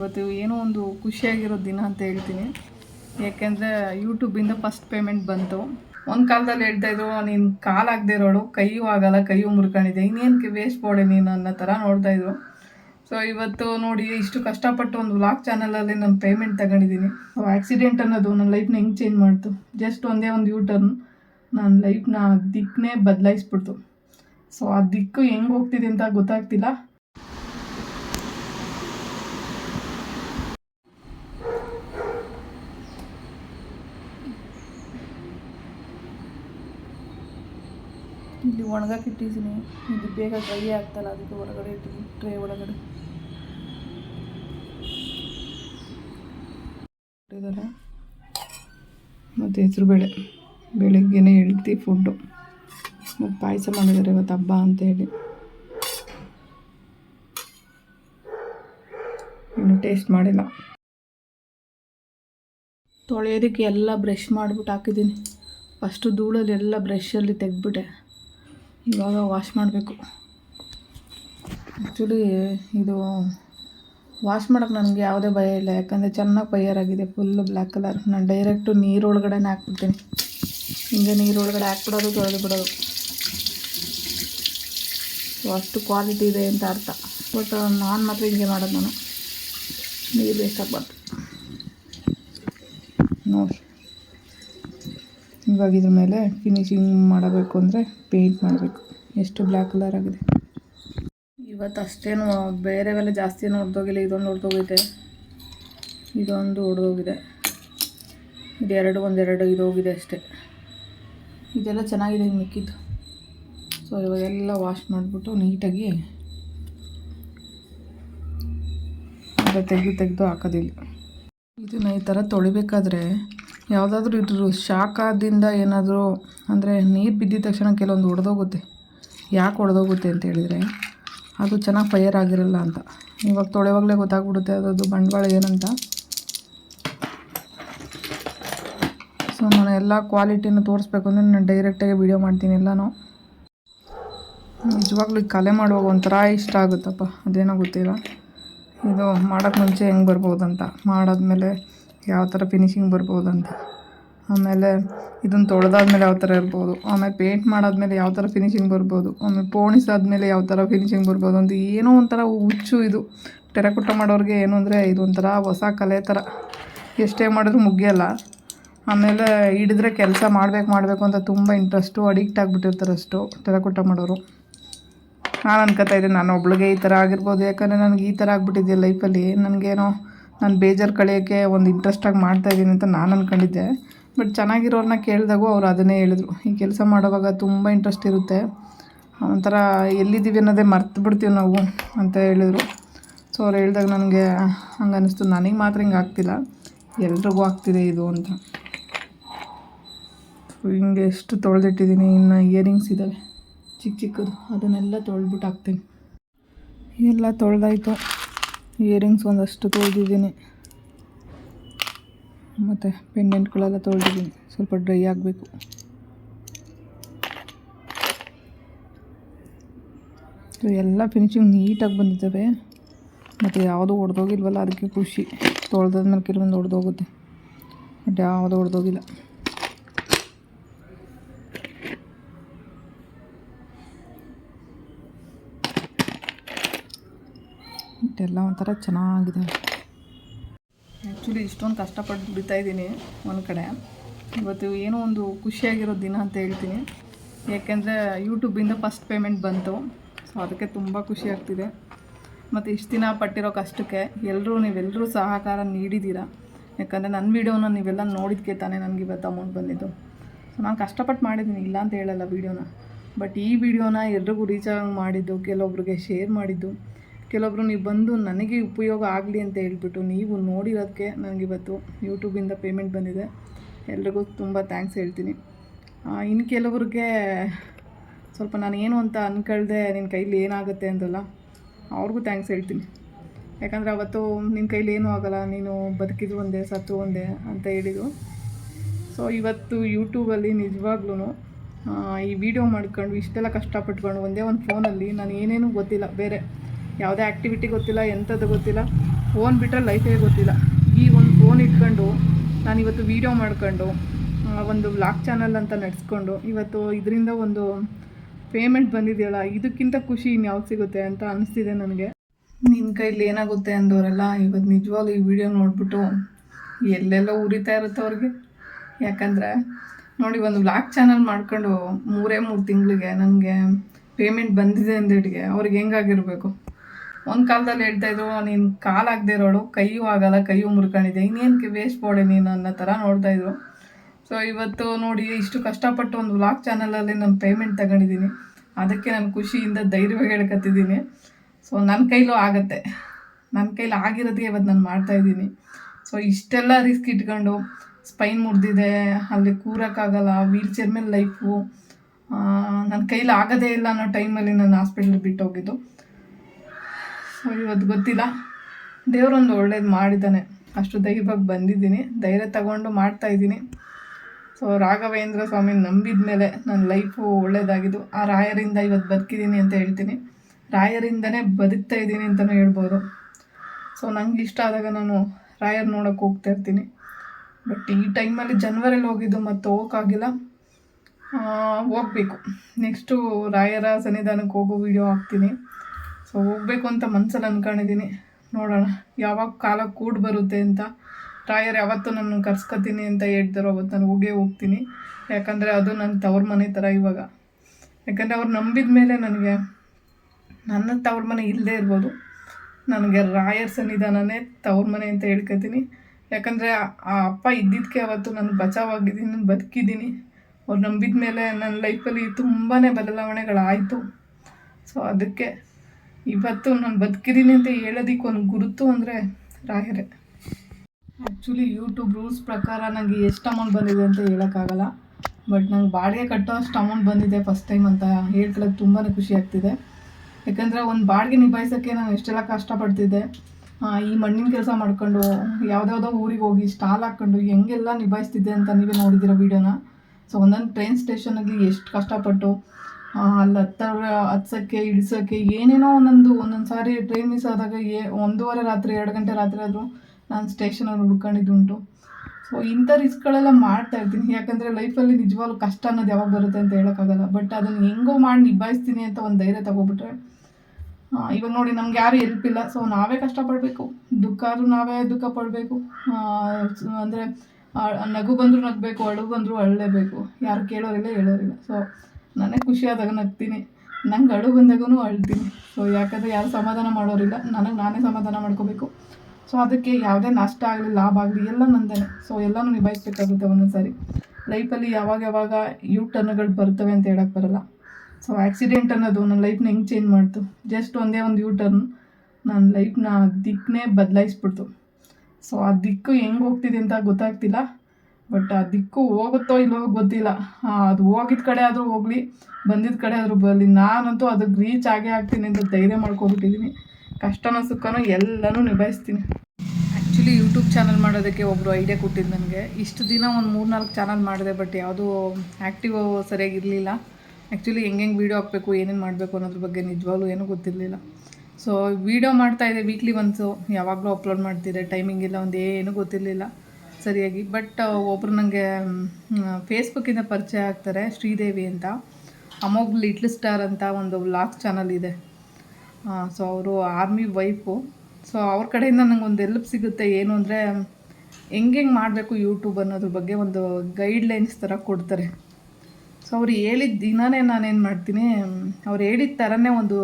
ಇವತ್ತು ಏನೋ ಒಂದು ಖುಷಿಯಾಗಿರೋ ದಿನ ಅಂತ ಹೇಳ್ತೀನಿ. ಯಾಕೆಂದರೆ ಯೂಟ್ಯೂಬಿಂದ ಫಸ್ಟ್ ಪೇಮೆಂಟ್ ಬಂತು. ಒಂದು ಕಾಲದಲ್ಲಿ ಹೇಳ್ತಾ ಇದ್ರು, ನೀನು ಕಾಲಾಗದೆ ಇರೋಳು, ಕೈಯೂ ಆಗಲ್ಲ, ಕೈಯೂ ಮುರ್ಕೊಂಡಿದೆ ಇನ್ನೇನಕ್ಕೆ ವೇಸ್ಟ್ ಬೋಡೆ ನೀನು? ಅನ್ನೋ ಥರ ನೋಡ್ತಾ ಇದ್ರು. ಸೊ ಇವತ್ತು ನೋಡಿ, ಇಷ್ಟು ಕಷ್ಟಪಟ್ಟು ಒಂದು ವ್ಲಾಗ್ ಚಾನಲಲ್ಲಿ ನಾನು ಪೇಮೆಂಟ್ ತಗೊಂಡಿದ್ದೀನಿ. ಆಕ್ಸಿಡೆಂಟ್ ಅನ್ನೋದು ನನ್ನ ಲೈಫ್ನ ಹೆಂಗೆ ಚೇಂಜ್ ಮಾಡ್ತು? ಜಸ್ಟ್ ಒಂದೇ ಒಂದು ಯೂ ಟರ್ನ್ ನನ್ನ ಲೈಫ್ನ ದಿಕ್ಕನ್ನೇ ಬದಲಾಯಿಸ್ಬಿಡ್ತು. ಸೊ ಆ ದಿಕ್ಕು ಹೆಂಗೆ ಹೋಗ್ತಿದೆ ಅಂತ ಗೊತ್ತಾಗ್ತಿಲ್ಲ ಇಲ್ಲಿ ಒಣಗಕ್ಕೆ ಇಟ್ಟಿದ್ದೀನಿ ಇದು ಬೇಗ ಡ್ರೈ ಆಗ್ತಲ್ಲ, ಅದಕ್ಕೆ ಹೊರಗಡೆ ಇಟ್ಟಿದ್ದೀನಿ ಟ್ರೇ ಒಳಗಡೆ. ಮತ್ತು ಮತ್ತು ಹೆಸರುಬೇಳೆ ಬೆಳಿಗ್ಗೆನೇ ಹೇಳ್ತಿ ಫುಡ್ಡು. ಮತ್ತು ಪಾಯಸ ಮಾಡಿದ್ದಾರೆ ಇವತ್ತು ಹಬ್ಬ ಅಂತ ಹೇಳಿ. ಇನ್ನು ಟೇಸ್ಟ್ ಮಾಡಿಲ್ಲ. ತೊಳೆಯೋದಕ್ಕೆ ಎಲ್ಲ ಬ್ರಷ್ ಮಾಡಿಬಿಟ್ಟು ಹಾಕಿದ್ದೀನಿ. ಫಸ್ಟು ಧೂಳಲ್ಲಿ ಎಲ್ಲ ಬ್ರಷಲ್ಲಿ ತೆಗೆದ್ಬಿಟ್ಟೆ. ಇವಾಗ ವಾಶ್ ಮಾಡಬೇಕು. ಆ್ಯಕ್ಚುಲಿ ಇದು ವಾಶ್ ಮಾಡೋಕ್ಕೆ ನನಗೆ ಯಾವುದೇ ಭಯ ಇಲ್ಲ. ಯಾಕಂದರೆ ಚೆನ್ನಾಗಿ ಪೈಯರ್ ಆಗಿದೆ ಫುಲ್ಲು ಬ್ಲ್ಯಾಕ್ ಕಲರ್ ನಾನು ಡೈರೆಕ್ಟು ನೀರೊಳಗಡೆನೇ ಹಾಕ್ಬಿಡ್ತೀನಿ. ಹಿಂಗೆ ನೀರೊಳಗಡೆ ಹಾಕ್ಬಿಡೋದು, ತೊಳೆದು ಬಿಡೋದು. ಸೊ ಅಷ್ಟು ಕ್ವಾಲಿಟಿ ಇದೆ ಅಂತ ಅರ್ಥ. ಬಟ್ ನಾನು ಮಾತ್ರ ಹಿಂಗೆ ಮಾಡೋದು ನಾನು. ನೀರು ವೇಸ್ಟ್ ಆಗಬಾರ್ದು. ನೋಡಿ. ಇವಾಗ ಇದ್ರ ಮೇಲೆ ಫಿನಿಶಿಂಗ್ ಮಾಡಬೇಕು ಅಂದರೆ ಪೇಂಟ್ ಮಾಡಬೇಕು. ಎಷ್ಟು ಬ್ಲ್ಯಾಕ್ ಕಲರ್ ಆಗಿದೆ. ಇವತ್ತು ಅಷ್ಟೇನು ಬೇರೆವೆಲ್ಲ ಜಾಸ್ತಿ ಹೊಡೆದೋಗಿಲ್ಲ ಇದೊಂದು ಹೊಡೆದೋಗೈತೆ ಇದೊಂದು ಹೊಡೆದೋಗಿದೆ ಇದೆರಡು, ಒಂದೆರಡು ಇದೋಗಿದೆ ಅಷ್ಟೇ. ಇದೆಲ್ಲ ಚೆನ್ನಾಗಿದೆ ಮಿಕ್ಕಿದ್ದು. ಸೊ ಇವಾಗೆಲ್ಲ ವಾಶ್ ಮಾಡಿಬಿಟ್ಟು ನೀಟಾಗಿ ತೆಗೆದು ತೆಗೆದು ಹಾಕೋದಿಲ್ಲ. ಇದನ್ನ ಈ ಥರ ತೊಳಿಬೇಕಾದ್ರೆ ಯಾವುದಾದ್ರೂ ಇದ್ರ ಶಾಖದಿಂದ ಏನಾದರೂ ಅಂದರೆ ನೀರು ಬಿದ್ದಿದ ತಕ್ಷಣ ಕೆಲವೊಂದು ಒಡೆದೋಗುತ್ತೆ. ಯಾಕೆ ಒಡೆದೋಗುತ್ತೆ ಅಂತ ಹೇಳಿದರೆ ಅದು ಚೆನ್ನಾಗಿ ಫೈಯರ್ ಆಗಿರಲ್ಲ ಅಂತ. ಇವಾಗ ತೊಳೆವಾಗಲೇ ಗೊತ್ತಾಗ್ಬಿಡುತ್ತೆ ಅದರದ್ದು ಬಂಡವಾಳ ಏನಂತ. ಸೊ ನಾನು ಎಲ್ಲ ಕ್ವಾಲಿಟಿನೂ ತೋರಿಸ್ಬೇಕು ಅಂದರೆ ನಾನು ಡೈರೆಕ್ಟಾಗಿ ವೀಡಿಯೋ ಮಾಡ್ತೀನಿ ಎಲ್ಲನೂ. ನಿಜವಾಗ್ಲೂ ಕಲೆ ಮಾಡುವಾಗ ಒಂಥರ ಇಷ್ಟ ಆಗುತ್ತಪ್ಪ. ಅದೇನೋ ಗೊತ್ತಿಲ್ಲ. ಇದು ಮಾಡೋಕ್ಕೆ ಮುಂಚೆ ಹೆಂಗೆ ಬರ್ಬೋದಂತ. ಮಾಡಾದ್ಮೇಲೆ ಯಾವ ಥರ ಫಿನಿಶಿಂಗ್ ಅಂತ ಆಮೇಲೆ ಇದನ್ನು ತೊಳೆದಾದ್ಮೇಲೆ ಯಾವ ಥರ ಇರ್ಬೋದು. ಆಮೇಲೆ ಪೇಂಟ್ ಮಾಡಾದ್ಮೇಲೆ ಯಾವ ಥರ ಫಿನಿಶಿಂಗ್ ಬರ್ಬೋದು. ಆಮೇಲೆ ಪೋಣಿಸಾದ್ಮೇಲೆ ಯಾವ ಥರ ಫಿನಿಶಿಂಗ್ ಬರ್ಬೋದು ಅಂತ ಏನೋ ಒಂಥರ ಹುಚ್ಚು ಇದು. ಟೆರಕುಟ್ಟ ಮಾಡೋರಿಗೆ ಏನು ಅಂದರೆ ಇದೊಂಥರ ಹೊಸ ಕಲೆ ಥರ. ಎಷ್ಟೇ ಮಾಡಿದ್ರೂ ಮುಗಿಯಲ್ಲ. ಆಮೇಲೆ ಹಿಡಿದ್ರೆ ಕೆಲಸ ಮಾಡಬೇಕು ಮಾಡಬೇಕು ಅಂತ ತುಂಬ ಇಂಟ್ರೆಸ್ಟು ಅಡಿಕ್ಟ್ ಆಗಿಬಿಟ್ಟಿರ್ತಾರೆ ಅಷ್ಟು ಟೆರಕುಟ್ಟ ಮಾಡೋರು. ನಾನು ಅನ್ಕೋತಾ ಇದ್ದೀನಿ, ನಾನು ಒಬ್ಳಿಗೆ ಈ ಥರ ಆಗಿರ್ಬೋದು. ಯಾಕಂದರೆ ನನಗೆ ಈ ಥರ ಆಗಿಬಿಟ್ಟಿದ್ದೆ ಲೈಫಲ್ಲಿ ನನಗೇನೋ ನಾನು ಬೇಜಾರು ಕಳೆಯೋಕ್ಕೆ ಒಂದು ಇಂಟ್ರೆಸ್ಟಾಗಿ ಮಾಡ್ತಾಯಿದ್ದೀನಿ ಅಂತ ನಾನು ಅಂದ್ಕೊಂಡಿದ್ದೆ ಬಟ್ ಚೆನ್ನಾಗಿರೋರನ್ನ ಕೇಳಿದಾಗೂ ಅವ್ರು ಅದನ್ನೇ ಹೇಳಿದ್ರು. ಈ ಕೆಲಸ ಮಾಡೋವಾಗ ತುಂಬ ಇಂಟ್ರೆಸ್ಟ್ ಇರುತ್ತೆ. ಒಂಥರ ಎಲ್ಲಿದ್ದೀವಿ ಅನ್ನೋದೇ ಮರ್ತು ಬಿಡ್ತೀವಿ ನಾವು ಅಂತ ಹೇಳಿದರು. ಸೊ ಅವ್ರು ಹೇಳಿದಾಗ ನನಗೆ ಹಂಗೆ ಅನ್ನಿಸ್ತು ನನಗೆ ಮಾತ್ರ ಹಿಂಗೆ ಆಗ್ತಿಲ್ಲ. ಎಲ್ರಿಗೂ ಆಗ್ತಿದೆ ಇದು ಅಂತ. ಹಿಂಗೆ ಎಷ್ಟು ತೊಳೆದಿಟ್ಟಿದ್ದೀನಿ. ಇನ್ನು ಇಯರಿಂಗ್ಸ್ ಇದ್ದಾವೆ ಚಿಕ್ಕ ಚಿಕ್ಕದು. ಅದನ್ನೆಲ್ಲ ತೊಳೆದ್ಬಿಟ್ಟು ಹಾಕ್ತೀನಿ. ಎಲ್ಲ ತೊಳೆದಾಯ್ತು. ಇಯರಿಂಗ್ಸ್ ಒಂದಷ್ಟು ತೊಳೆದಿದ್ದೀನಿ. ಮತ್ತು ಪೆಂಡೆಂಟ್ಗಳೆಲ್ಲ ತೊಳೆದಿದ್ದೀನಿ. ಸ್ವಲ್ಪ ಡ್ರೈ ಆಗಬೇಕು. ಎಲ್ಲ ಫಿನಿಶಿಂಗ್ ನೀಟಾಗಿ ಬಂದಿದ್ದಾವೆ. ಮತ್ತು ಯಾವುದೂ ಒಡೆದೋಗಿಲ್ವಲ್ಲ, ಅದಕ್ಕೆ ಖುಷಿ. ತೊಳೆದಾದ್ಮೇಲೆ ಕೆಲವೊಂದು ಒಡೆದೋಗುತ್ತೆ. ಬಟ್ ಯಾವುದೂ ಒಡೆದೋಗಿಲ್ಲ. ಎಲ್ಲ ಒಂಥರ ಚೆನ್ನಾಗಿದೆ. ಆ್ಯಕ್ಚುಲಿ ಇಷ್ಟೊಂದು ಕಷ್ಟಪಟ್ಟು ದುಡಿತಾ ಇದ್ದೀನಿ ಒಂದು ಕಡೆ. ಇವತ್ತು ಏನೋ ಒಂದು ಖುಷಿಯಾಗಿರೋ ದಿನ ಅಂತ ಹೇಳ್ತೀನಿ. ಯಾಕೆಂದರೆ ಯೂಟ್ಯೂಬಿಂದ ಫಸ್ಟ್ ಪೇಮೆಂಟ್ ಬಂತು. ಸೊ ಅದಕ್ಕೆ ತುಂಬ ಖುಷಿ ಆಗ್ತಿದೆ. ಮತ್ತು ಇಷ್ಟು ದಿನ ಪಟ್ಟಿರೋ ಕಷ್ಟಕ್ಕೆ ಎಲ್ಲರೂ ನೀವೆಲ್ಲರೂ ಸಹಕಾರ ನೀಡಿದ್ದೀರಾ ಯಾಕಂದರೆ ನನ್ನ ವೀಡಿಯೋನ ನೀವೆಲ್ಲ ನೋಡಿದ್ಕೆ ತಾನೇ ನನಗೆ ಇವತ್ತು ಅಮೌಂಟ್ ಬಂದಿದ್ದು. ಸೊ ನಾನು ಕಷ್ಟಪಟ್ಟು ಮಾಡಿದ್ದೀನಿ, ಇಲ್ಲ ಅಂತ ಹೇಳಲ್ಲ ವೀಡಿಯೋನ ಬಟ್ ಈ ವಿಡಿಯೋನ ಎಲ್ರಿಗೂ ರೀಚ್ ಆಗಿ ಮಾಡಿದ್ದು, ಕೆಲವೊಬ್ರಿಗೆ ಶೇರ್ ಮಾಡಿದ್ದು ಕೆಲವೊಬ್ರು ನೀವು ಬಂದು ನನಗೆ ಉಪಯೋಗ ಆಗಲಿ ಅಂತ ಹೇಳ್ಬಿಟ್ಟು ನೀವು ನೋಡಿರೋದಕ್ಕೆ ನನಗಿವತ್ತು ಯೂಟ್ಯೂಬಿಂದ ಪೇಮೆಂಟ್ ಬಂದಿದೆ. ಎಲ್ರಿಗೂ ತುಂಬ ಥ್ಯಾಂಕ್ಸ್ ಹೇಳ್ತೀನಿ. ಇನ್ನು ಕೆಲವ್ರಿಗೆ ಸ್ವಲ್ಪ ನಾನು ಏನು ಅಂತ ಅಂದ್ಕೊಳ್ದೆ ನಿನ್ನ ಕೈಲಿ ಏನಾಗುತ್ತೆ ಅಂದಲ್ಲ, ಅವ್ರಿಗೂ ಥ್ಯಾಂಕ್ಸ್ ಹೇಳ್ತೀನಿ. ಯಾಕಂದರೆ ಅವತ್ತು ನಿನ್ನ ಕೈಲಿ ಏನೂ ಆಗಲ್ಲ, ನೀನು ಬದುಕಿದ್ರು ಒಂದೇ, ಸತ್ತು ಒಂದೇ ಅಂತ ಹೇಳಿದರು. ಸೊ ಇವತ್ತು ಯೂಟ್ಯೂಬಲ್ಲಿ ನಿಜವಾಗ್ಲೂ ಈ ವಿಡಿಯೋ ಮಾಡ್ಕೊಂಡು ಇಷ್ಟೆಲ್ಲ ಕಷ್ಟಪಟ್ಕೊಂಡು ಒಂದೇ ಒಂದು ಫೋನಲ್ಲಿ ನಾನು ಏನೇನೂ ಗೊತ್ತಿಲ್ಲ, ಬೇರೆ ಯಾವುದೇ ಆ್ಯಕ್ಟಿವಿಟಿ ಗೊತ್ತಿಲ್ಲ, ಎಂಥದ್ದು ಗೊತ್ತಿಲ್ಲ. ಫೋನ್ ಬಿಟ್ಟರೆ ಲೈಫೇ ಗೊತ್ತಿಲ್ಲ. ಈ ಒಂದು ಫೋನ್ ಇಟ್ಕೊಂಡು ನಾನು ಇವತ್ತು ವೀಡಿಯೋ ಮಾಡ್ಕೊಂಡು ಒಂದು ವ್ಲಾಗ್ ಚಾನಲ್ ಅಂತ ನಡೆಸ್ಕೊಂಡು ಇವತ್ತು ಇದರಿಂದ ಒಂದು ಪೇಮೆಂಟ್ ಬಂದಿದೆಯಲ್ಲ, ಇದಕ್ಕಿಂತ ಖುಷಿ ಇನ್ಯಾವ್ದು ಸಿಗುತ್ತೆ ಅಂತ ಅನಿಸ್ತಿದೆ ನನಗೆ. ನಿನ್ನ ಕೈಲಿ ಏನಾಗುತ್ತೆ ಅಂದವರೆಲ್ಲ ಇವತ್ತು ನಿಜವಾಗ್ಲೂ ಈ ವಿಡಿಯೋ ನೋಡಿಬಿಟ್ಟು ಎಲ್ಲೆಲ್ಲೋ ಉರಿತಾ ಇರುತ್ತೆ ಅವ್ರಿಗೆ. ಯಾಕಂದರೆ, ನೋಡಿ ಒಂದು ವ್ಲಾಗ್ ಚಾನಲ್ ಮಾಡ್ಕೊಂಡು ಮೂರೇ ಮೂರು ತಿಂಗಳಿಗೆ ನನಗೆ ಪೇಮೆಂಟ್ ಬಂದಿದೆ ಅಂದೇಟಿಗೆ ಅವ್ರಿಗೆ ಹೆಂಗಾಗಿರ್ಬೇಕು? ಒಂದು ಕಾಲದಲ್ಲಿ ಹೇಳ್ತಾ ಇದ್ರು, ನೀನು ಕಾಲಾಗದೆ ಇರೋಳು, ಕೈಯೂ ಆಗಲ್ಲ, ಕೈಯೂ ಮುರ್ಕೊಂಡಿದ್ದೆ ಇನ್ನೇನು ವೇಸ್ಟ್ ಬೋಡೆ ನೀನು? ಅನ್ನೋ ಥರ ನೋಡ್ತಾ ಇದ್ರು. ಸೊ ಇವತ್ತು ನೋಡಿ, ಇಷ್ಟು ಕಷ್ಟಪಟ್ಟು ಒಂದು ವ್ಲಾಗ್ ಚಾನಲಲ್ಲಿ ನಾನು ಪೇಮೆಂಟ್ ತಗೊಂಡಿದ್ದೀನಿ. ಅದಕ್ಕೆ ನಾನು ಖುಷಿಯಿಂದ ಧೈರ್ಯವಾಗಿ ಹೇಳ್ಕತ್ತಿದ್ದೀನಿ ಸೊ ನನ್ನ ಕೈಲೂ ಆಗತ್ತೆ. ನನ್ನ ಕೈಲಿ ಆಗಿರೋದಕ್ಕೆ ಇವತ್ತು ನಾನು ಮಾಡ್ತಾಯಿದ್ದೀನಿ ಸೊ ಇಷ್ಟೆಲ್ಲ ರಿಸ್ಕ್ ಇಟ್ಕೊಂಡು ಸ್ಪೈನ್ ಮುರಿದಿದೆ, ಅಲ್ಲಿ ಕೂರೋಕ್ಕಾಗಲ್ಲ ವೀಲ್ ಚೇರ್ ಮೇಲೆ ಲೈಫು ನನ್ನ ಕೈಲಿ ಆಗೋದೇ ಇಲ್ಲ ಅನ್ನೋ ಟೈಮಲ್ಲಿ ನಾನು ಹಾಸ್ಪಿಟ್ಲಿಗೆ ಬಿಟ್ಟು ಸೊ ಇವತ್ತು ಗೊತ್ತಿಲ್ಲ. ದೇವರೊಂದು ಒಳ್ಳೇದು ಮಾಡಿದ್ದಾನೆ. ಅಷ್ಟು ದೈವಕ್ಕೆ ಬಂದಿದ್ದೀನಿ. ಧೈರ್ಯ ತಗೊಂಡು ಮಾಡ್ತಾ ಇದ್ದೀನಿ. ಸೊ ರಾಘವೇಂದ್ರ ಸ್ವಾಮಿ ನಂಬಿದ ಮೇಲೆ ನನ್ನ ಲೈಫು ಒಳ್ಳೇದಾಗಿದ್ದು. ಆ ರಾಯರಿಂದ ಇವತ್ತು ಬದುಕಿದ್ದೀನಿ ಅಂತ ಹೇಳ್ತೀನಿ. ರಾಯರಿಂದನೇ ಬದುಕ್ತಾ ಇದ್ದೀನಿ ಅಂತಲೂ ಹೇಳ್ಬೋದು. ಸೊ ನಂಗೆ ಇಷ್ಟ ಆದಾಗ ನಾನು ರಾಯರ್ ನೋಡೋಕೆ ಹೋಗ್ತಾ ಇರ್ತೀನಿ. ಬಟ್ ಈ ಟೈಮಲ್ಲಿ ಜನ್ವರಿಲಿ ಹೋಗಿದ್ದು ಮತ್ತೆ ಹೋಗೋಕ್ಕಾಗಿಲ್ಲ ಹೋಗ್ಬೇಕು. ನೆಕ್ಸ್ಟು ರಾಯರ ಸನ್ನಿಧಾನಕ್ಕೆ ಹೋಗೋ ವಿಡಿಯೋ ಹಾಕ್ತೀನಿ. ಸೊ ಹೋಗ್ಬೇಕು ಅಂತ ಮನಸ್ಸಲ್ಲಿ ಅಂದ್ಕೊಂಡಿದ್ದೀನಿ ನೋಡೋಣ, ಯಾವಾಗ ಕಾಲ ಕೂಡ್ ಬರುತ್ತೆ ಅಂತ. ರಾಯರ್ ಯಾವತ್ತೂ ನನ್ನ ಕರ್ಸ್ಕೊತೀನಿ ಅಂತ ಹೇಳ್ತಾರೋ ಅವತ್ತು ನಾನು ಹೋಗೇ ಹೋಗ್ತೀನಿ. ಯಾಕಂದರೆ ಅದು ನನ್ನ ತವ್ರ ಮನೆ ಥರ ಇವಾಗ. ಯಾಕಂದರೆ ಅವ್ರು ನಂಬಿದ ಮೇಲೆ ನನಗೆ, ನನ್ನ ತವ್ರ ಮನೆ ಇಲ್ಲದೇ ಇರ್ಬೋದು. ನನಗೆ ರಾಯರ್ ಸನ್ನಿಧಾನನೇ ತವ್ರ ಮನೆ ಅಂತ ಹೇಳ್ಕೊತೀನಿ. ಯಾಕಂದರೆ ಆ ಅಪ್ಪ ಇದ್ದಿದ್ದಕ್ಕೆ ಅವತ್ತು ನಾನು ಬಚಾವಾಗಿದ್ದೀನಿ ನಾನು ಬದುಕಿದ್ದೀನಿ. ಅವ್ರು ನಂಬಿದ ಮೇಲೆ ನನ್ನ ಲೈಫಲ್ಲಿ ತುಂಬಾ ಬದಲಾವಣೆಗಳಾಯಿತು. ಸೊ ಅದಕ್ಕೆ ಇವತ್ತು ನಾನು ಬದುಕಿದ್ದೀನಿ ಅಂತ ಹೇಳೋದಕ್ಕೆ ಒಂದು ಗುರುತು ಅಂದರೆ ರಾಯರೇ. ಆ್ಯಕ್ಚುಲಿ ಯೂಟ್ಯೂಬ್ ರೂಲ್ಸ್ ಪ್ರಕಾರ ನನಗೆ ಎಷ್ಟು ಅಮೌಂಟ್ ಬಂದಿದೆ ಅಂತ ಹೇಳೋಕ್ಕಾಗಲ್ಲ. ಬಟ್ ನಂಗೆ ಬಾಡಿಗೆ ಕಟ್ಟೋ ಅಷ್ಟು ಅಮೌಂಟ್ ಬಂದಿದೆ ಫಸ್ಟ್ ಟೈಮ್ ಅಂತ ಹೇಳ್ಕೊಳ್ಳೋಕೆ ತುಂಬಾ ಖುಷಿ ಆಗ್ತಿದೆ. ಯಾಕಂದರೆ ಒಂದು ಬಾಡಿಗೆ ನಿಭಾಯಿಸೋಕ್ಕೆ ನಾನು ಎಷ್ಟೆಲ್ಲ ಕಷ್ಟಪಡ್ತಿದ್ದೆ. ಈ ಮಣ್ಣಿನ ಕೆಲಸ ಮಾಡ್ಕೊಂಡು, ಯಾವುದ್ಯಾವುದೋ ಊರಿಗೆ ಹೋಗಿ ಸ್ಟಾಲ್ ಹಾಕ್ಕೊಂಡು ಹೆಂಗೆಲ್ಲ ನಿಭಾಯಿಸ್ತಿದ್ದೆ ಅಂತ ನೀವೇ ನೋಡಿದ್ದೀರ ವೀಡಿಯೋನ ಸೊ ಒಂದೊಂದು ಟ್ರೈನ್ ಸ್ಟೇಷನಲ್ಲಿ ಎಷ್ಟು ಕಷ್ಟಪಟ್ಟು ಅಲ್ಲಿ ಹತ್ತ ಹತ್ಸೋಕ್ಕೆ, ಇಳಿಸೋಕ್ಕೆ, ಏನೇನೋ ಒಂದೊಂದು ಒಂದೊಂದು ಸಾರಿ ಟ್ರೈನ್ ಮಿಸ್ ಆದಾಗ ಏ ಒಂದೂವರೆ ರಾತ್ರಿ, ಎರಡು ಗಂಟೆ ರಾತ್ರಿ ಆದರೂ ನಾನು ಸ್ಟೇಷನಲ್ಲಿ ಹುಡ್ಕೊಂಡಿದ್ದುಂಟು. ಸೊ ಇಂಥ ರಿಸ್ಕ್ಗಳೆಲ್ಲ ಮಾಡ್ತಾ ಇರ್ತೀನಿ. ಯಾಕಂದರೆ ಲೈಫಲ್ಲಿ ನಿಜವಾಗ್ಲೂ ಕಷ್ಟ ಅನ್ನೋದು ಯಾವಾಗ ಬರುತ್ತೆ ಅಂತ ಹೇಳೋಕ್ಕಾಗಲ್ಲ. ಬಟ್ ಅದನ್ನು ಹೆಂಗೋ ಮಾಡಿ ನಿಭಾಯಿಸ್ತೀನಿ ಅಂತ ಒಂದು ಧೈರ್ಯ ತಗೊಬಿಟ್ರೆ ಇವಾಗ ನೋಡಿ ನಮ್ಗೆ ಯಾರು ಹೆಲ್ಪ್ ಇಲ್ಲ. ಸೊ ನಾವೇ ಕಷ್ಟಪಡಬೇಕು. ದುಃಖ ಆದರೂ ನಾವೇ ದುಃಖ ಪಡಬೇಕು. ಅಂದರೆ ನಗು ಬಂದರೂ ನಗಬೇಕು, ಅಳು ಬಂದರೂ ಅಳಲೇಬೇಕು. ಯಾರು ಕೇಳೋರಿಲ್ಲ, ಹೇಳೋರಿಲ್ಲ. ಸೊ ನನಗೆ ಖುಷಿ ಆದಾಗ ನಗ್ತೀನಿ. ನಂಗೆ ಅಳು ಬಂದಾಗೂ ಅಳ್ತೀನಿ. ಸೊ ಯಾಕಂದರೆ ಯಾರು ಸಮಾಧಾನ ಮಾಡೋರಿಲ್ಲ. ನನಗೆ ನಾನೇ ಸಮಾಧಾನ ಮಾಡ್ಕೋಬೇಕು. ಸೊ ಅದಕ್ಕೆ ಯಾವುದೇ ನಷ್ಟ ಆಗಲಿ, ಲಾಭ ಆಗಲಿ, ಎಲ್ಲ ನಂದೇ ಸೊ ಎಲ್ಲನೂ ನಿಭಾಯಿಸ್ಬೇಕಾಗುತ್ತೆ ಒಂದೊಂದು ಸಾರಿ ಲೈಫಲ್ಲಿ ಯಾವಾಗ ಯಾವಾಗ ಯೂ ಟರ್ನ್ಗಳು ಬರ್ತವೆ ಅಂತ ಹೇಳಕ್ಕೆ ಬರಲ್ಲ. ಸೊ ಆ್ಯಕ್ಸಿಡೆಂಟ್ ಅನ್ನೋದು ನನ್ನ ಲೈಫ್ನ ಹೆಂಗೆ ಚೇಂಜ್ ಮಾಡ್ತು? ಜಸ್ಟ್ ಒಂದೇ ಒಂದು ಯೂ ಟರ್ನ್ ನನ್ನ ಲೈಫ್ನ ದಿಕ್ಕನ್ನೇ ಬದಲಾಯಿಸ್ಬಿಡ್ತು. ಸೊ ಆ ದಿಕ್ಕು ಹೆಂಗೆ ಹೋಗ್ತಿದೆ ಅಂತ ಗೊತ್ತಾಗ್ತಿಲ್ಲ. ಬಟ್ ಆ ದಿಕ್ಕು ಹೋಗುತ್ತೋ ಇಲ್ಲೋ ಗೊತ್ತಿಲ್ಲ. ಅದು ಹೋಗಿದ ಕಡೆ ಆದರೂ ಹೋಗಲಿ ಬಂದಿದ್ದ ಕಡೆ ಆದರೂ ಬರಲಿ. ನಾನಂತೂ ಅದಕ್ಕೆ ರೀಚ್ ಆಗೇ ಆಗ್ತೀನಿ ಅಂತ ಧೈರ್ಯ ಮಾಡ್ಕೊಬಿಟ್ಟಿದ್ದೀನಿ ಕಷ್ಟನೋ ಸುಖನೋ ಎಲ್ಲನೂ ನಿಭಾಯಿಸ್ತೀನಿ. ಆ್ಯಕ್ಚುಲಿ ಯೂಟ್ಯೂಬ್ ಚಾನಲ್ ಮಾಡೋದಕ್ಕೆ ಒಬ್ಬರು ಐಡಿಯಾ ಕೊಟ್ಟಿದ್ದು ನನಗೆ. ಇಷ್ಟು ದಿನ ಒಂದು ಮೂರು ನಾಲ್ಕು ಚಾನಲ್ ಮಾಡಿದೆ ಬಟ್ ಯಾವುದೂ ಆ್ಯಕ್ಟಿವ್ ಸರಿಯಾಗಿರಲಿಲ್ಲ ಆ್ಯಕ್ಚುಲಿ ಹೆಂಗೆ ವೀಡಿಯೋ ಹಾಕಬೇಕು, ಏನೇನು ಮಾಡಬೇಕು ಅನ್ನೋದ್ರ ಬಗ್ಗೆ ನಿಜವಾಗ್ಲೂ ಏನೂ ಗೊತ್ತಿರಲಿಲ್ಲ. ಸೊ ವೀಡಿಯೋ ಮಾಡ್ತಾ ಇದೆ ವೀಕ್ಲಿ ಒನ್ಸು ಯಾವಾಗಲೂ ಅಪ್ಲೋಡ್ ಮಾಡ್ತಿದ್ದೆ. ಟೈಮಿಂಗ್ ಇಲ್ಲ ಒಂದು ಏನೂ ಗೊತ್ತಿರಲಿಲ್ಲ. ಸರಿಯಾಗಿ. ಬಟ್ ಒಬ್ಬರು ನನಗೆ ಫೇಸ್ಬುಕ್ಕಿಂದ ಪರಿಚಯ ಆಗ್ತಾರೆ, ಶ್ರೀದೇವಿ ಅಂತ. ಅಮೋಗ್ ಲಿಟ್ಲ್ ಸ್ಟಾರ್ ಅಂತ ಒಂದು ವ್ಲಾಗ್ ಚಾನಲ್ ಇದೆ. ಸೊ ಅವರು ಆರ್ಮಿ ವೈಫು ಸೊ ಅವ್ರ ಕಡೆಯಿಂದ ನನಗೆ ಒಂದು ಎಲ್ಪ್ ಸಿಗುತ್ತೆ ಏನು ಅಂದರೆ, ಹೆಂಗೆ ಹೆಂಗೆ ಮಾಡಬೇಕು ಯೂಟ್ಯೂಬ್ ಅನ್ನೋದ್ರ ಬಗ್ಗೆ ಒಂದು ಗೈಡ್ಲೈನ್ಸ್ ಥರ ಕೊಡ್ತಾರೆ. ಸೊ ಅವ್ರು ಹೇಳಿದ ದಿನವೇ ನಾನೇನು ಮಾಡ್ತೀನಿ, ಅವ್ರು ಹೇಳಿದ ಥರನೇ ಒಂದು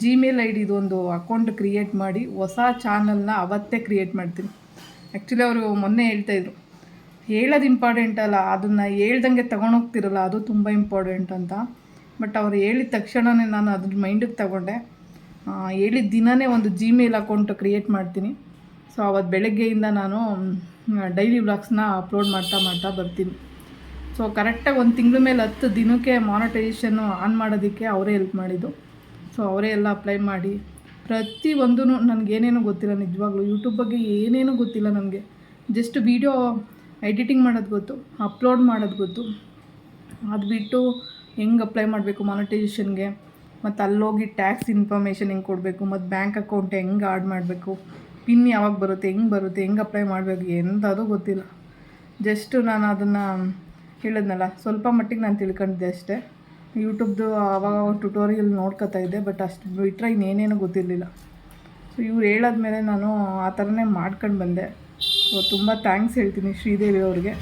ಜಿಮೇಲ್ ಐ ಡಿದು ಒಂದು ಅಕೌಂಟ್ ಕ್ರಿಯೇಟ್ ಮಾಡಿ, ಹೊಸ ಚಾನಲ್ನ ಅವತ್ತೇ ಕ್ರಿಯೇಟ್ ಮಾಡ್ತೀನಿ. ಆ್ಯಕ್ಚುಲಿ ಅವರು ಮೊನ್ನೆ ಹೇಳ್ತಾ ಇದ್ರು. ಹೇಳೋದು ಇಂಪಾರ್ಟೆಂಟ್ ಅಲ್ಲ, ಅದನ್ನು ಹೇಳ್ದಂಗೆ ತೊಗೊಂಡೋಗ್ತಿರಲ್ಲ, ಅದು ತುಂಬ ಇಂಪಾರ್ಟೆಂಟ್ ಅಂತ. ಬಟ್ ಅವ್ರು ಹೇಳಿದ ತಕ್ಷಣವೇ ನಾನು ಅದ್ರ ಮೈಂಡಿಗೆ ತಗೊಂಡೆ. ಹೇಳಿದ ದಿನವೇ ಒಂದು ಜಿಮೇಲ್ ಅಕೌಂಟ್ ಕ್ರಿಯೇಟ್ ಮಾಡ್ತೀನಿ. ಸೊ ಅವತ್ತು ಬೆಳಗ್ಗೆಯಿಂದ ನಾನು ಡೈಲಿ ವ್ಲಾಗ್ಸ್ನ ಅಪ್ಲೋಡ್ ಮಾಡ್ತಾ ಮಾಡ್ತಾ ಬರ್ತೀನಿ. ಸೊ ಕರೆಕ್ಟಾಗಿ ಒಂದು ತಿಂಗಳ ಮೇಲೆ ಹತ್ತು ದಿನಕ್ಕೆ ಮಾನಿಟೈಸೇಷನ್ನು ಆನ್ ಮಾಡೋದಕ್ಕೆ ಅವರೇ ಹೆಲ್ಪ್ ಮಾಡಿದ್ದು. ಸೊ ಅವರೇ ಎಲ್ಲ ಅಪ್ಲೈ ಮಾಡಿ ಪ್ರತಿಯೊಂದೂ ನನಗೇನೇನೂ ಗೊತ್ತಿಲ್ಲ ನಿಜವಾಗ್ಲೂ. ಯೂಟ್ಯೂಬ್ ಬಗ್ಗೆ ಏನೇನೂ ಗೊತ್ತಿಲ್ಲ ನನಗೆ. ಜಸ್ಟ್ ವೀಡಿಯೋ ಎಡಿಟಿಂಗ್ ಮಾಡೋದು ಗೊತ್ತು ಅಪ್ಲೋಡ್ ಮಾಡೋದು ಗೊತ್ತು. ಅದು ಬಿಟ್ಟು ಹೆಂಗೆ ಅಪ್ಲೈ ಮಾಡಬೇಕು ಮಾನಿಟೈಸೇಷನ್ಗೆ ಮತ್ತು ಅಲ್ಲೋಗಿ ಟ್ಯಾಕ್ಸ್ ಇನ್ಫಾರ್ಮೇಷನ್ ಹೆಂಗೆ ಕೊಡಬೇಕು? ಮತ್ತು ಬ್ಯಾಂಕ್ ಅಕೌಂಟ್ ಹೆಂಗೆ ಆ್ಯಡ್ ಮಾಡಬೇಕು? ಪಿನ್ ಯಾವಾಗ ಬರುತ್ತೆ, ಹೆಂಗೆ ಬರುತ್ತೆ, ಹೆಂಗೆ ಅಪ್ಲೈ ಮಾಡಬೇಕು ಎಂಥದೂ ಗೊತ್ತಿಲ್ಲ. ಜಸ್ಟ್ ನಾನು ಅದನ್ನು ಹೇಳಿದ್ನಲ್ಲ, ಸ್ವಲ್ಪ ಮಟ್ಟಿಗೆ ನಾನು ತಿಳ್ಕೊಂಡಿದ್ದೆ ಅಷ್ಟೇ. ಯೂಟ್ಯೂಬ್ದು ಆವಾಗ ಟ್ಯುಟೋರಿಯಲ್ ನೋಡ್ಕೊತಾ ಇದ್ದೆ ಬಟ್ ಅಷ್ಟು ಬಿಟ್ಟರೆ ಇನ್ನೇನೇನು ಗೊತ್ತಿರಲಿಲ್ಲ. ಸೊ ಇವ್ರು ಹೇಳಾದ್ಮೇಲೆ ನಾನು ಆ ಥರನೇ ಮಾಡ್ಕೊಂಡು ಬಂದೆ. ಸೊ ತುಂಬ ಥ್ಯಾಂಕ್ಸ್ ಹೇಳ್ತೀನಿ ಶ್ರೀದೇವಿ ಅವ್ರಿಗೆ.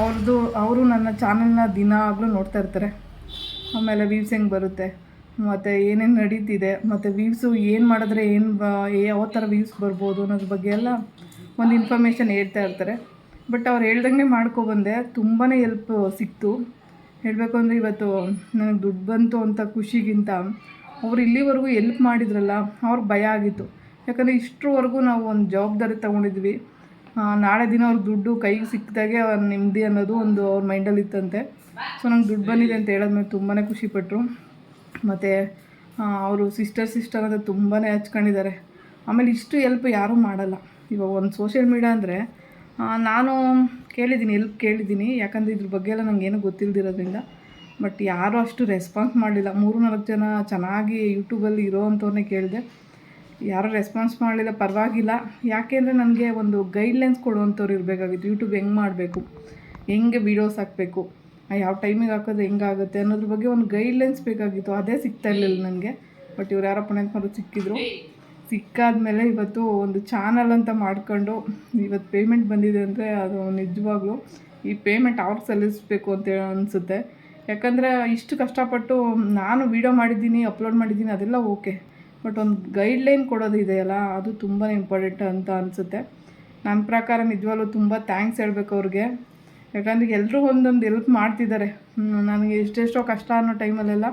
ಅವ್ರದ್ದು, ಅವರು ನನ್ನ ಚಾನಲ್ನ ದಿನ ಆಗಲೂ ನೋಡ್ತಾ ಇರ್ತಾರೆ. ಆಮೇಲೆ ವೀವ್ಸ್ ಹೆಂಗೆ ಬರುತ್ತೆ, ಮತ್ತು ಏನೇನು ನಡೀತಿದೆ, ಮತ್ತು ವೀವ್ಸು ಏನು ಮಾಡಿದ್ರೆ ಏನು ಯಾವ ಥರ ವೀವ್ಸ್ ಬರ್ಬೋದು ಅನ್ನೋದ್ರ ಬಗ್ಗೆ ಎಲ್ಲ ಒಂದು ಇನ್ಫಾರ್ಮೇಷನ್ ಹೇಳ್ತಾ ಇರ್ತಾರೆ. ಬಟ್ ಅವ್ರು ಹೇಳ್ದಂಗೆ ಮಾಡ್ಕೊಬಂದೆ ತುಂಬಾ ಎಲ್ಪ್ ಸಿಕ್ತು. ಹೇಳಬೇಕು ಅಂದರೆ ಇವತ್ತು ನನಗೆ ದುಡ್ಡು ಬಂತು ಅಂತ ಖುಷಿಗಿಂತ ಅವ್ರು ಇಲ್ಲಿವರೆಗೂ ಎಲ್ಪ್ ಮಾಡಿದ್ರಲ್ಲ, ಅವ್ರಿಗೆ ಭಯ ಆಗಿತ್ತು. ಯಾಕಂದರೆ ಇಷ್ಟರವರೆಗೂ ನಾವು ಒಂದು ಜವಾಬ್ದಾರಿ ತೊಗೊಂಡಿದ್ವಿ. ನಾಳೆ ದಿನ ಅವ್ರ ದುಡ್ಡು ಕೈಗೆ ಸಿಕ್ಕಿದಾಗೆ ಅವ್ರು ನೆಮ್ಮದಿ ಅನ್ನೋದು ಒಂದು ಅವ್ರ ಮೈಂಡಲ್ಲಿ ಇತ್ತಂತೆ. ಸೊ ನಂಗೆ ದುಡ್ಡು ಬಂದಿದೆ ಅಂತ ಹೇಳೋದ್ಮೇಲೆ ತುಂಬಾ ಖುಷಿಪಟ್ಟರು ಮತ್ತು ಅವರು ಸಿಸ್ಟರ್ ಸಿಸ್ಟರ್ ಅಂತ ತುಂಬಾ ಹಚ್ಕೊಂಡಿದ್ದಾರೆ. ಆಮೇಲೆ ಇಷ್ಟು ಎಲ್ಪ್ ಯಾರೂ ಮಾಡಲ್ಲ. ಇವಾಗ ಒಂದು ಸೋಷಿಯಲ್ ಮೀಡಿಯಾ ಅಂದರೆ ನಾನು ಕೇಳಿದ್ದೀನಿ ಎಲ್ಪ್ ಕೇಳಿದ್ದೀನಿ. ಯಾಕಂದರೆ ಇದ್ರ ಬಗ್ಗೆ ಎಲ್ಲ ನನಗೇನು ಗೊತ್ತಿಲ್ಲದಿರೋದ್ರಿಂದ ಬಟ್ ಯಾರೂ ಅಷ್ಟು ರೆಸ್ಪಾನ್ಸ್ ಮಾಡಲಿಲ್ಲ. ಮೂರು ನಾಲ್ಕು ಜನ ಚೆನ್ನಾಗಿ ಯೂಟ್ಯೂಬಲ್ಲಿ ಇರೋ ಅಂಥವ್ರನ್ನೇ ಕೇಳಿದೆ. ಯಾರೂ ರೆಸ್ಪಾನ್ಸ್ ಮಾಡಲಿಲ್ಲ, ಪರವಾಗಿಲ್ಲ. ಯಾಕೆಂದರೆ ನನಗೆ ಒಂದು ಗೈಡ್ಲೈನ್ಸ್ ಕೊಡುವಂಥವ್ರು ಇರಬೇಕಾಗಿತ್ತು. ಯೂಟ್ಯೂಬ್ ಹೆಂಗೆ ಮಾಡಬೇಕು? ಹೆಂಗೆ ವೀಡಿಯೋಸ್ ಹಾಕಬೇಕು? ಯಾವ ಟೈಮಿಗೆ ಹಾಕೋದು ಹೆಂಗಾಗುತ್ತೆ ಅನ್ನೋದ್ರ ಬಗ್ಗೆ ಒಂದು ಗೈಡ್ಲೈನ್ಸ್ ಬೇಕಾಗಿತ್ತು. ಅದೇ ಸಿಗ್ತಾ ಇರಲಿಲ್ಲ ನನಗೆ. ಬಟ್ ಇವ್ರು ಯಾರೋ ಪುಣ್ಯಂತ ಮಾಡೋದು ಸಿಕ್ಕಿದ್ರು. ಸಿಕ್ಕಾದ್ಮೇಲೆ ಇವತ್ತು ಒಂದು ಚಾನಲ್ ಅಂತ ಮಾಡ್ಕೊಂಡು ಇವತ್ತು ಪೇಮೆಂಟ್ ಬಂದಿದೆ ಅಂದರೆ ಅದು ನಿಜವಾಗ್ಲೂ ಈ ಪೇಮೆಂಟ್ ಅವ್ರಿಗೆ ಸಲ್ಲಿಸಬೇಕು ಅಂತ ಅನಿಸುತ್ತೆ. ಯಾಕಂದರೆ ಇಷ್ಟು ಕಷ್ಟಪಟ್ಟು ನಾನು ವೀಡಿಯೋ ಮಾಡಿದ್ದೀನಿ ಅಪ್ಲೋಡ್ ಮಾಡಿದ್ದೀನಿ, ಅದೆಲ್ಲ ಓಕೆ ಬಟ್ ಒಂದು ಗೈಡ್ಲೈನ್ ಕೊಡೋದು ಇದೆಯಲ್ಲ, ಅದು ತುಂಬಾ ಇಂಪಾರ್ಟೆಂಟ್ ಅಂತ ಅನಿಸುತ್ತೆ. ನನ್ನ ಪ್ರಕಾರ ನಿಜವಾಗ್ಲೂ ತುಂಬ ಥ್ಯಾಂಕ್ಸ್ ಹೇಳ್ಬೇಕು ಅವ್ರಿಗೆ. ಯಾಕಂದರೆ ಎಲ್ಲರೂ ಒಂದೊಂದು ಎಲ್ಪ್ ಮಾಡ್ತಿದ್ದಾರೆ. ನನಗೆ ಎಷ್ಟೆಷ್ಟೋ ಕಷ್ಟ ಅನ್ನೋ ಟೈಮಲ್ಲೆಲ್ಲ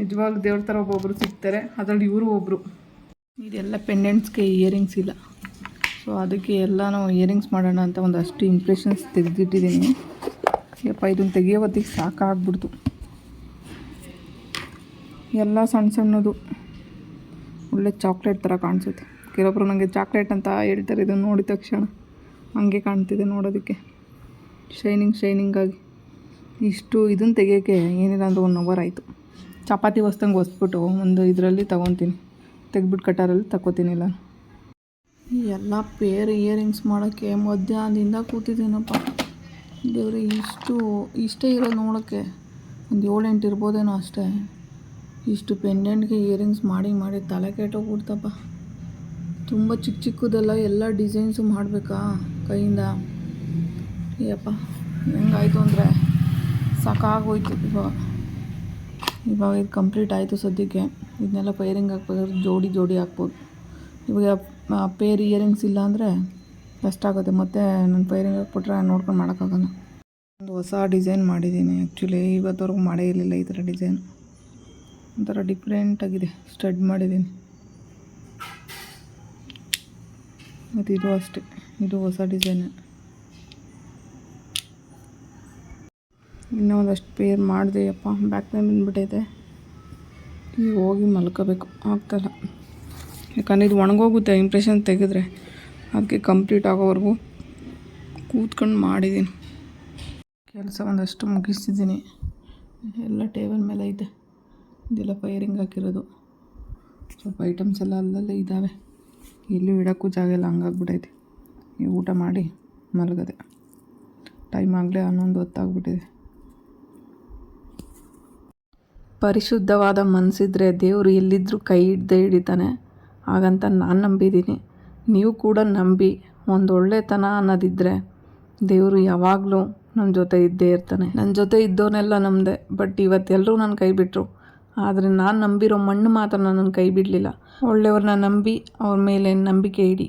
ನಿಜವಾಗ್ಲೂ ದೇವ್ರ ಥರ ಒಬ್ಬೊಬ್ಬರು ಸಿಗ್ತಾರೆ. ಅದರಲ್ಲಿ ಇವರು ಒಬ್ಬರು ಇದೆಲ್ಲ ಪೆಂಡೆಂಟ್ಸ್ಗೆ ಇಯರಿಂಗ್ಸ್ ಇಲ್ಲ. ಸೊ ಅದಕ್ಕೆ ಎಲ್ಲನೂ ಇಯರಿಂಗ್ಸ್ ಮಾಡೋಣ ಅಂತ ಒಂದು ಅಷ್ಟು ಇಂಪ್ರೆಷನ್ಸ್ ತೆಗೆದಿಟ್ಟಿದ್ದೀನಿ. ಯಪ್ಪ, ಇದನ್ನು ತೆಗಿಯೋ ಹೊತ್ತಿಗೆ ಸಾಕಾಗ್ಬಿಡ್ತು. ಎಲ್ಲ ಸಣ್ಣ ಸಣ್ಣದು. ಒಳ್ಳೆ ಚಾಕ್ಲೇಟ್ ಥರ ಕಾಣಿಸುತ್ತೆ. ಕೆಲವೊಬ್ರು ನನಗೆ ಚಾಕ್ಲೇಟ್ ಅಂತ ಹೇಳ್ತಾರೆ, ಇದನ್ನು ನೋಡಿದ ತಕ್ಷಣ. ಹಂಗೆ ಕಾಣ್ತಿದೆ ನೋಡೋದಕ್ಕೆ. ಶೈನಿಂಗ್ ಶೈನಿಂಗ್ ಆಗಿ. ಇಷ್ಟು ಇದನ್ನು ತೆಗಿಯೋಕ್ಕೆ ಏನಿಲ್ಲ ಅಂದ್ರೆ ಒನ್ ಅವರ್ ಆಯಿತು. ಚಪಾತಿ ಹೊಸ್ದಂಗೆ ಹೊಸ್ಬಿಟ್ಟು ಒಂದು ಇದರಲ್ಲಿ ತೊಗೊತೀನಿ. ತೆಗ್ಬಿಟ್ಟು ಕಟಾರಲ್ಲಿ ತಗೋತೀನಿ ಇಲ್ಲ ಎಲ್ಲ ಪೇರ್ ಇಯರಿಂಗ್ಸ್ ಮಾಡೋಕ್ಕೆ ಮಧ್ಯಾಹ್ನದಿಂದ ಕೂತಿದ್ದೀನಪ್ಪ. ದೇವ್ರಿ, ಇಷ್ಟು, ಇಷ್ಟೇ ಇರೋದು ನೋಡೋಕ್ಕೆ. ಒಂದು ಏಳೆಂಟು ಇರ್ಬೋದೇನೋ ಅಷ್ಟೇ. ಇಷ್ಟು ಪೆಂಡೆಂಟ್ಗೆ ಇಯರಿಂಗ್ಸ್ ಮಾಡಿ ಮಾಡಿ ತಲೆ ಕೆಟ್ಟೋಗ್ಬಿಡ್ತಪ್ಪ. ತುಂಬ ಚಿಕ್ಕ ಚಿಕ್ಕದೆಲ್ಲ ಎಲ್ಲ ಡಿಸೈನ್ಸು ಮಾಡಬೇಕಾ ಕೈಯಿಂದ? ಏಪ್ಪ ಹೆಂಗಾಯಿತು ಅಂದರೆ? ಸಾಕಾಗೋಯ್ತು ಇವಾಗ. ಇವಾಗ ಇದು ಕಂಪ್ಲೀಟ್ ಆಯಿತು ಸದ್ಯಕ್ಕೆ. ಇದನ್ನೆಲ್ಲ ಪೇರಿಂಗ್ ಹಾಕ್ಬೇಕಾದ್ರೆ ಜೋಡಿ ಜೋಡಿ ಹಾಕ್ಬೋದು. ಇವಾಗ ಪೇರ್ ಇಯರಿಂಗ್ಸ್ ಇಲ್ಲ ಅಂದರೆ ಕಷ್ಟ ಆಗುತ್ತೆ. ಮತ್ತು ನಾನು ಪೇರಿಂಗ್ ಹಾಕ್ಬಿಟ್ರೆ ನೋಡ್ಕೊಂಡು ಮಾಡೋಕ್ಕಾಗಲ್ಲ. ಒಂದು ಹೊಸ ಡಿಸೈನ್ ಮಾಡಿದ್ದೀನಿ ಆ್ಯಕ್ಚುಲಿ ಇವತ್ತವರೆಗೂ ಮಾಡೇ ಇರಲಿಲ್ಲ ಈ ಥರ ಡಿಸೈನ್ ಒಂಥರ ಡಿಫ್ರೆಂಟಾಗಿದೆ ಸ್ಟಡ್ ಮಾಡಿದ್ದೀನಿ. ಮತ್ತು ಇದು ಅಷ್ಟೇ. ಇದು ಹೊಸ ಡಿಸೈನ್ ಇನ್ನೂ ಒಂದಷ್ಟು ಪೇರ್ ಮಾಡಿದೆ ಅಪ್ಪ. ಬ್ಯಾಕ್ ಪೇನ್ ಬಂದ್ಬಿಟ್ಟೈತೆ. ಈಗ ಹೋಗಿ ಮಲ್ಕೋಬೇಕು. ಆಗ್ತಾಯಿಲ್ಲ ಯಾಕಂದರೆ ಇದು ಒಣಗೋಗುತ್ತೆ ಇಂಪ್ರೆಷನ್ ತೆಗೆದ್ರೆ. ಅದಕ್ಕೆ ಕಂಪ್ಲೀಟ್ ಆಗೋವರೆಗೂ ಕೂತ್ಕೊಂಡು ಮಾಡಿದ್ದೀನಿ. ಕೆಲಸ ಒಂದಷ್ಟು ಮುಗಿಸಿದ್ದೀನಿ ಎಲ್ಲ ಟೇಬಲ್ ಮೇಲೆ ಐತೆ. ಇದೆಲ್ಲ ಫೈರಿಂಗ್ ಹಾಕಿರೋದು. ಸ್ವಲ್ಪ ಐಟಮ್ಸ್ ಎಲ್ಲ ಅಲ್ಲಲ್ಲೇ ಇದ್ದಾವೆ. ಎಲ್ಲೂ ಇಡೋಕ್ಕೂ ಜಾಗ ಇಲ್ಲ ಹಂಗಾಗ್ಬಿಟ್ಟೈತೆ ಈಗ ಊಟ ಮಾಡಿ ಮಲಗದೆ. ಟೈಮ್ ಆಗಲೇ ಹನ್ನೊಂದು ಹೊತ್ತಾಗ್ಬಿಟ್ಟಿದೆ. ಪರಿಶುದ್ಧವಾದ ಮನಸ್ಸಿದ್ರೆ ದೇವರು ಎಲ್ಲಿದ್ದರೂ ಕೈ ಹಿಡ್ದೇ ಹಿಡಿತಾನೆ. ಹಾಗಂತ ನಾನು ನಂಬಿದ್ದೀನಿ ನೀವು ಕೂಡ ನಂಬಿ, ಒಂದು ಒಳ್ಳೆತನ ಅನ್ನೋದಿದ್ದರೆ ದೇವರು ಯಾವಾಗಲೂ ನಮ್ಮ ಜೊತೆ ಇದ್ದೇ ಇರ್ತಾನೆ. ನನ್ನ ಜೊತೆ ಇದ್ದವನೆಲ್ಲ ನಂಬಿದೆ, ಬಟ್ ಇವತ್ತೆಲ್ಲರೂ ನನ್ನ ಕೈ ಬಿಟ್ಟರು ಆದರೆ ನಾನು ನಂಬಿರೋ ಮಣ್ಣು ಮಾತ್ರ ನನ್ನ ಕೈ ಬಿಡಲಿಲ್ಲ. ಒಳ್ಳೆಯವ್ರನ್ನ ನಂಬಿ, ಅವ್ರ ಮೇಲೆ ನಂಬಿಕೆ ಇಡಿ.